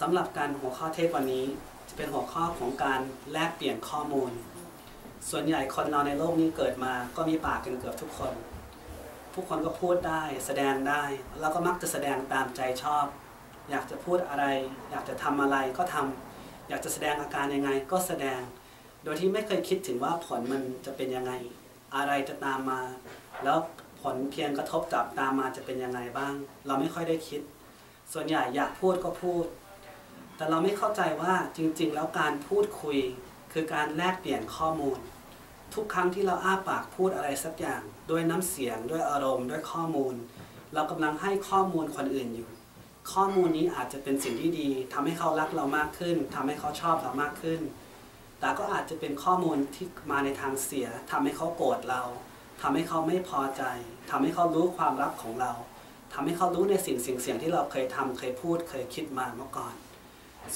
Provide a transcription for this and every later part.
สำหรับการหัวข้อเทศวันนี้ จะเป็นหัวข้อของการแลกเปลี่ยนข้อมูล ส่วนใหญ่คนเราในโลกนี้เกิดมาก็มีปากกันเกือบทุกคนผู้คนก็พูดได้แสดงได้ แล้วก็มักจะแสดงตามใจชอบ อยากจะพูดอะไร อยากจะทำอะไรก็ทำอยากจะแสดงอาการยังไงก็แสดง โดยที่ไม่เคยคิดถึงว่าผลมันจะเป็นยังไง อะไรจะตามมา แล้วผลเพียงกระทบกับตามมาจะเป็นยังไงบ้าง เราไม่ค่อยได้คิด ส่วนใหญ่อยากพูดก็พูด แต่เราไม่เข้าใจว่าจริง ๆ แล้วการพูดคุยคือการแลกเปลี่ยนข้อมูล ทุกครั้งที่เราอ้าปากพูดอะไรสักอย่าง ด้วยน้ำเสียงด้วยอารมณ์ ด้วยข้อมูล เรากำลังให้ข้อมูลคนอื่นอยู่ ข้อมูลนี้อาจจะเป็นสิ่งที่ดีทำให้เขารักเรามากขึ้นทำให้เขาชอบเรามากขึ้น แต่ก็อาจจะเป็นข้อมูลที่มาในทางเสียทำให้เขาโกรธเราทำให้เขาไม่พอใจทำให้เขารู้ความลับของเราทำให้เขารู้ในสิ่งสิ่งเสียงที่เราเคยทำเคยพูดเคยคิดมาเมื่อก่อน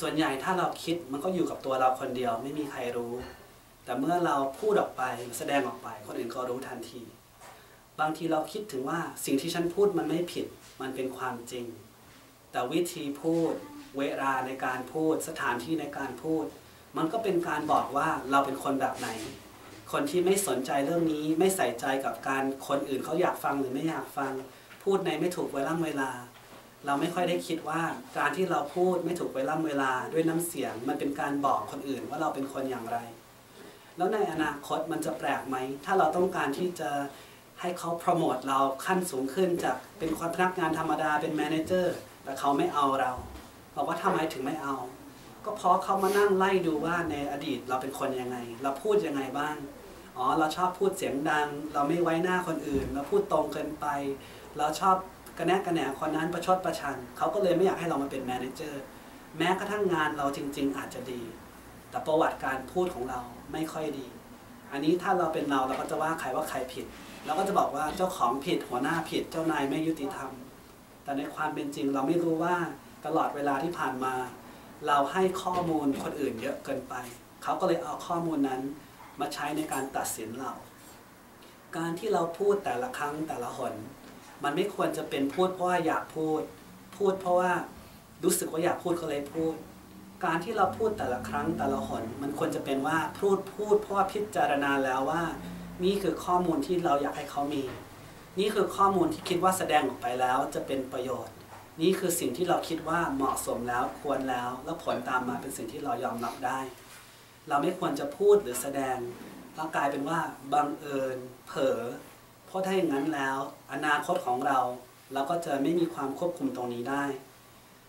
ส่วนใหญ่ถ้าเราคิดมันก็อยู่กับตัวเราคนเดียวไม่มีใครรู้ แต่เมื่อเราพูดออกไปแสดงออกไป คนอื่นก็รู้ทันที บางทีเราคิดถึงว่าสิ่งที่ฉันพูดมันไม่ผิด มันเป็นความจริง แต่วิธีพูด เวลาในการพูด สถานที่ในการพูด มันก็เป็นการบอกว่าเราเป็นคนแบบไหน คนที่ไม่สนใจเรื่องนี้ไม่ใส่ใจกับการคนอื่นเขาอยากฟังหรือไม่อยากฟัง พูดในไม่ถูกเวลาเวลา เราไม่ค่อยได้คิดว่าการที่เราพูดไม่ถูกเวลาเวลาด้วยน้ำเสียง มันเป็นการบอกคนอื่นว่าเราเป็นคนอย่างไร แล้วในอนาคตมันจะแปลกไหม ถ้าเราต้องการที่จะให้เขาโปรโมทเราขั้นสูงขึ้นจากเป็นคนพนักงานธรรมดาเป็นแมเนเจอร์แต่เขาไม่เอาเราบอกว่าทำไมถึงไม่เอา ก็เพราะเขามานั่งไล่ดูว่าในอดีตเราเป็นคนยังไง เราพูดยังไงบ้างอ๋อเราชอบพูดเสียงดัง เราไม่ไว้หน้าคนอื่น เราพูดตรงเกินไป เราชอบ กระแนกกระแหนคนนั้นประชดประชันเขาก็เลยไม่อยากให้เรามาเป็นแมเนเจอร์แม้กระทั่งงานเราจริง ๆ อาจจะดี แต่ประวัติการพูดของเราไม่ค่อยดี อันนี้ถ้าเราเป็นเราเราก็จะว่าใครว่าใครผิดเราก็จะบอกว่าเจ้าของผิดหัวหน้าผิดเจ้านายไม่ยุติธรรม แต่ในความเป็นจริงเราไม่รู้ว่าตลอดเวลาที่ผ่านมา เราให้ข้อมูลคนอื่นเยอะเกินไป เขาก็เลยเอาข้อมูลนั้นมาใช้ในการตัดสินเรา การที่เราพูดแต่ละครั้งแต่ละหน มันไม่ควรจะเป็นพูดเพราะว่าอยากพูด พูดเพราะว่ารู้สึกว่าอยากพูดก็เลยพูด การที่เราพูดแต่ละครั้งแต่ละหน มันควรจะเป็นว่าพูดพูดเพราะว่าพิจารณาแล้วว่า นี่คือข้อมูลที่เราอยากให้เขามี นี่คือข้อมูลที่คิดว่าแสดงออกไปแล้วจะเป็นประโยชน์ นี่คือสิ่งที่เราคิดว่าเหมาะสมแล้วควรแล้ว แล้วผลตามมาเป็นสิ่งที่เรายอมรับได้ เราไม่ควรจะพูดหรือแสดงแล้วกลายเป็นว่าบังเอิญ เผลอ เพราะถ้าอย่างนั้นแล้ว อนาคตของเราเราก็จะไม่มีความควบคุมตรงนี้ได้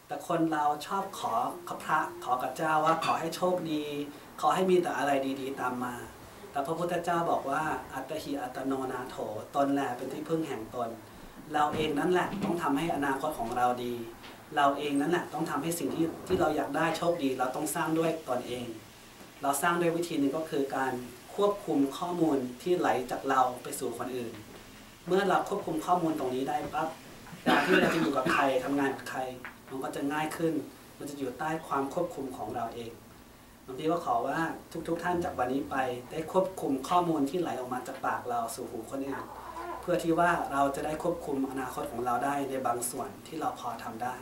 แต่คนเราชอบขอขอพระขอกับเจ้าว่าขอให้โชคดี ขอให้มีแต่อะไรดีๆ ตามมา แต่พระพุทธเจ้าบอกว่า อัตหิอัตโนนาโถตนแหละเป็นที่พึ่งแห่งตน เราเองนั่นแหละต้องทำให้อนาคตของเราดี เราเองนั่นแหละต้องทำให้สิ่งที่ที่เราอยากได้โชคดี เราต้องสร้างด้วยตนเอง เราสร้างด้วยวิธีหนึ่งก็คือการ ควบคุมข้อมูลที่ไหลจากเราไปสู่คนอื่น เมื่อเราควบคุมข้อมูลตรงนี้ได้ปั๊บการที่เราจะอยู่กับใครทำงานกับใคร มันก็จะง่ายขึ้น มันจะอยู่ใต้ความควบคุมของเราเองบางทีก็ขอว่าทุกๆทท่านจากวันนี้ไปได้ควบคุมข้อมูลที่ไหลออกมาจากปากเราสู่หูคนอื่นเพื่อที่ว่าเราจะได้ควบคุมอนาคตของเราได้ในบางส่วนที่เราพอทำได้